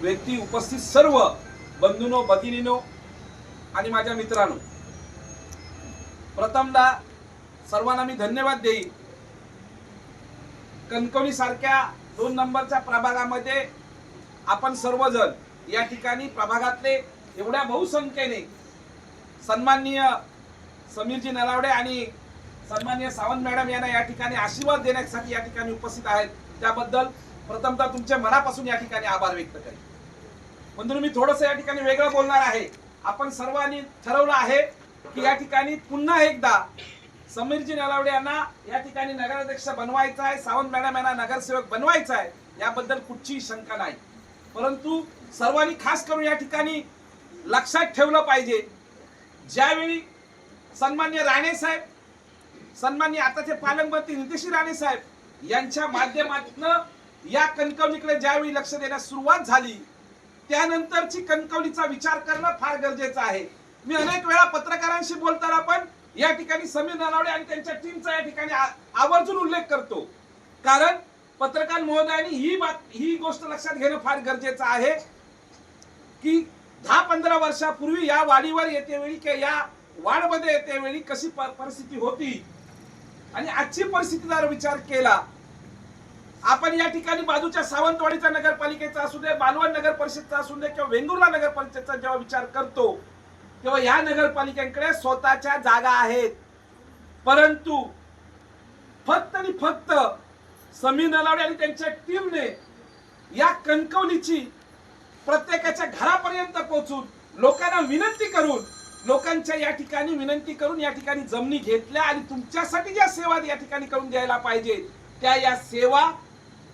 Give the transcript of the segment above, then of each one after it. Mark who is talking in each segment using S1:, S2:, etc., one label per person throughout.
S1: व्यक्ती उपस्थित सर्व बंधूनो भगिनीनो आणि माझ्या मित्रांनो प्रथमदा सर्वांना मी धन्यवाद देईन. कणकवली सारख्या दोन नंबरच्या प्रभागामध्ये आपण सर्वजण या ठिकाणी प्रभागातले एवढ्या बहुसंख्येने सन्माननीय समीरजी नलावडे आणि सन्माननीय सावंत मॅडम यांना या ठिकाणी आशीर्वाद देण्यासाठी या ठिकाणी उपस्थित आहेत. त्याबद्दल प्रथमतः तुमच्या मनापासून या ठिकाणी आभार व्यक्त करेन. म्हणून मी थोडस या ठिकाणी वेगळं बोलणार आहे. आपण सर्वांनी ठरवलं आहे की या ठिकाणी पुन्हा एकदा समीरजी नलावडे यांना या ठिकाणी नगराध्यक्ष बनवायचा आहे सावंत मॅडम यांना नगरसेवक बनवायचा आहे याबद्दल कुठचीही शंका नाही. परंतु सर्वांनी खास करून या ठिकाणी लक्षात ठेवलं पाहिजे ज्यावेळी सन्मान्य राणे साहेब सन्मान्य आताचे पालकमंत्री नितेश राणे साहेब यांच्या माध्यमातून या कणकवलीकडे ज्यावेळी लक्ष देण्यास सुरुवात झाली त्यानंतरची कणकवलीचा विचार करणं फार गरजेचं आहे. मी अनेक वेळा पत्रकारांशी बोलताना पण या ठिकाणी समीर नलावडे आणि त्यांच्या टीमचा या ठिकाणी आवर्जून उल्लेख करतो. कारण पत्रकार महोदयांनी ही बात ही गोष्ट लक्षात घेणं फार गरजेचं आहे की दहा पंधरा वर्षापूर्वी या वाडीवर येते वेळी किंवा या वाडमध्ये येते वेळी कशी परिस्थिती होती. आणि आजची परिस्थिती जर विचार केला आपण या ठिकाणी बाजूच्या सावंतवाडीचा नगरपालिकेचा असू दे बालवण नगर परिषदचा असू दे किंवा वेंगुर्ला नगर परिषदचा जेव्हा विचार करतो तेव्हा या नगरपालिकांकडे स्वतःच्या जागा आहेत. परंतु फक्त आणि फक्त समीर नलावडे आणि त्यांच्या टीमने या कणकवलीची प्रत्येकाच्या घरापर्यंत पोहोचून लोकांना विनंती करून लोकांच्या या ठिकाणी विनंती करून या ठिकाणी जमिनी घेतल्या आणि तुमच्यासाठी ज्या सेवा या ठिकाणी करून द्यायला पाहिजे त्या या सेवा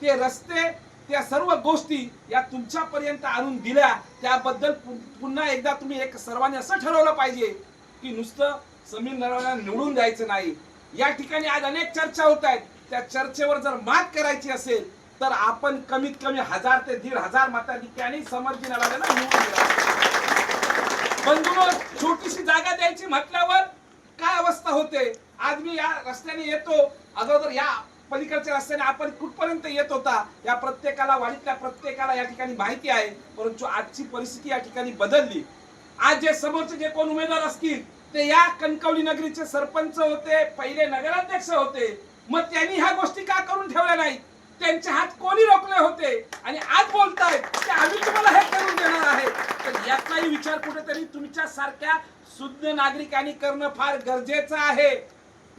S1: ते रस्ते त्या सर्व गोष्टी या तुमच्यापर्यंत आणून दिल्या. त्याबद्दल पुन्हा एकदा तुम्ही एक सर्वांनी असं ठरवलं पाहिजे की नुसतं समीर नरवाला निवडून द्यायचं नाही. या ठिकाणी आज अनेक चर्चा होत आहेत. त्या चर्चेवर जर मात करायची असेल तर आपण कमीत कमी हजार ते दीड हजार मताधिक्याने समर्थी नरवाला निवडून द्या बंधू छोटीशी जागा द्यायची म्हटल्यावर काय अवस्था होते? आज मी या रस्त्याने येतो. अगोदर या पलीकडच्या रस्त्याने आपण कुठपर्यंत येत होता या प्रत्येकाला वाडीतल्या प्रत्येकाला या ठिकाणी माहिती आहे परंतु आजची परिस्थिती या ठिकाणी बदलली. आज जे समोरचे जे कोण उमेदवार असतील ते या कणकवली नगरीचे सरपंच होते पहिले नगराध्यक्ष होते. मग त्यांनी ह्या गोष्टी का करून ठेवल्या नाही त्यांचे हात कोणी रोखले होते? आणि आज बोलतायत की आम्ही तुम्हाला हे करून देणार आहे. तर याचाही विचार कुठेतरी तुमच्या सारख्या शुद्ध नागरिकांनी करणं फार गरजेचं आहे.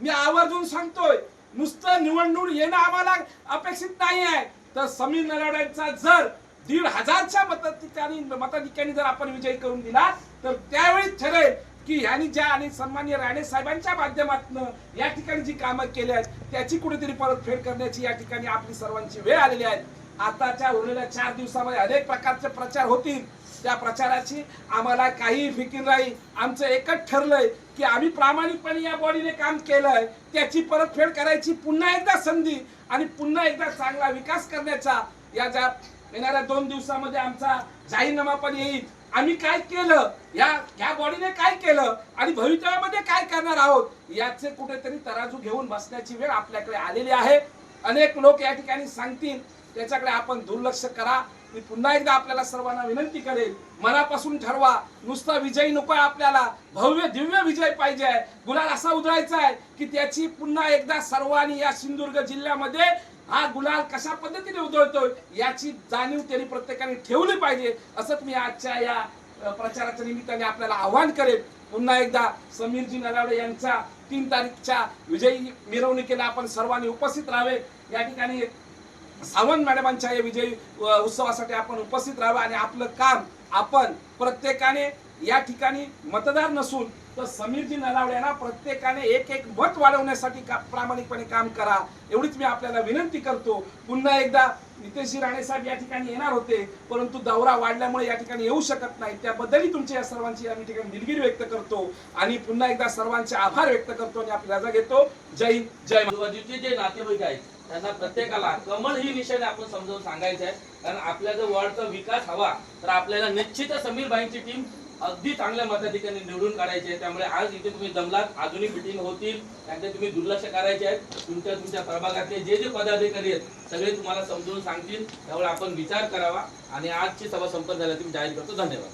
S1: मी आवर्जून सांगतोय नुसतं निवडणूक येणं आम्हाला अपेक्षित नाही आहे तर समीर नलावड्यांचा जर दीड हजारच्या मताधिकानी मताधिक्याने जर आपण विजय करून दिला तर त्यावेळी ठरेल की ह्यांनी ज्या आणि सन्मान्य राणे साहेबांच्या माध्यमातून या ठिकाणी जी कामं केली आहेत त्याची कुठेतरी परतफेड करण्याची या ठिकाणी आपली सर्वांची वेळ आलेली आहे. आताच्या उरलेल्या चार दिवसामध्ये अनेक प्रकारचे प्रचार होतील. त्या प्रचाराची आम्हाला काही फिकीर नाही. आमचं एकच ठरलंय की आम्ही प्रामाणिकपणे या बॉडीने काम केलंय त्याची परतफेड करायची पुन्हा एकदा संधी आणि पुन्हा एकदा चांगला विकास करण्याचा या ज्या येणाऱ्या दोन दिवसामध्ये आमचा जाहीरनामा पण येईल. आम्ही काय केलं? या या बॉडीने काय केलं? आणि भवितव्यामध्ये काय करणार आहोत? याचे कुठेतरी तराजू घेऊन बसण्याची वेळ आपल्याकडे आलेली आहे. अनेक लोक या ठिकाणी सांगतील त्याच्याकडे आपण दुर्लक्ष करा. मी पुन्हा एकदा आपल्याला सर्वांना विनंती करेल मनापासून ठरवा नुसता विजयी नको आपल्याला भव्य दिव्य विजय पाहिजे. आहे गुलाल असा उधळायचा आहे की त्याची पुन्हा एकदा सर्वांनी या सिंधुदुर्ग जिल्ह्यामध्ये हा गुलाल कशा पद्धतीने उधळतोय याची जाणीव त्यांनी प्रत्येकाने ठेवली पाहिजे. असंच मी आजच्या या प्रचाराच्या निमित्ताने आपल्याला आव्हान करेल. पुन्हा एकदा समीरजी नरावडे यांच्या तीन तारीखच्या विजयी मिरवणुकीला आपण सर्वांनी उपस्थित राहावे. या ठिकाणी सावंत मॅडमांच्या या विजयी उत्सवासाठी आपण उपस्थित राहावं आणि आपलं काम आपण प्रत्येकाने या ठिकाणी मतदार नसून तर समीरजी नलावडे यांना प्रत्येकाने एक एक मत वाढवण्यासाठी का प्रामाणिकपणे काम करा एवढीच मी आपल्याला विनंती करतो. पुन्हा एकदा नितेशजी राणे साहेब या ठिकाणी येणार होते परंतु दौरा वाढल्यामुळे या ठिकाणी येऊ शकत नाही त्याबद्दलही तुमच्या या सर्वांची या ठिकाणी दिलगिरी व्यक्त करतो आणि पुन्हा एकदा सर्वांचे आभार व्यक्त करतो आणि आपली रजा घेतो. जय हिंद जय
S2: जे नातेवाईक आहेत त्यांना प्रत्येकाला कमळ ही विषयाने आपण समजावून सांगायचं आहे कारण आपल्या जर वॉर्डचा विकास हवा तर आपल्याला निश्चित समीरबाईंची टीम अगदी चांगल्या मताधिकांनी निवडून काढायची आहे. त्यामुळे आज इथे तुम्ही जमलात आधुनिक मिटिंग होतील त्यांचे तुम्ही दुर्लक्ष करायचे आहेत. तुमच्या तुमच्या प्रभागातले जे जे पदाधिकारी आहेत सगळे तुम्हाला समजून सांगतील. त्यामुळे आपण विचार करावा आणि आजची सभा संपन्न झाल्यावर तुम्ही जाहीर करतो. धन्यवाद.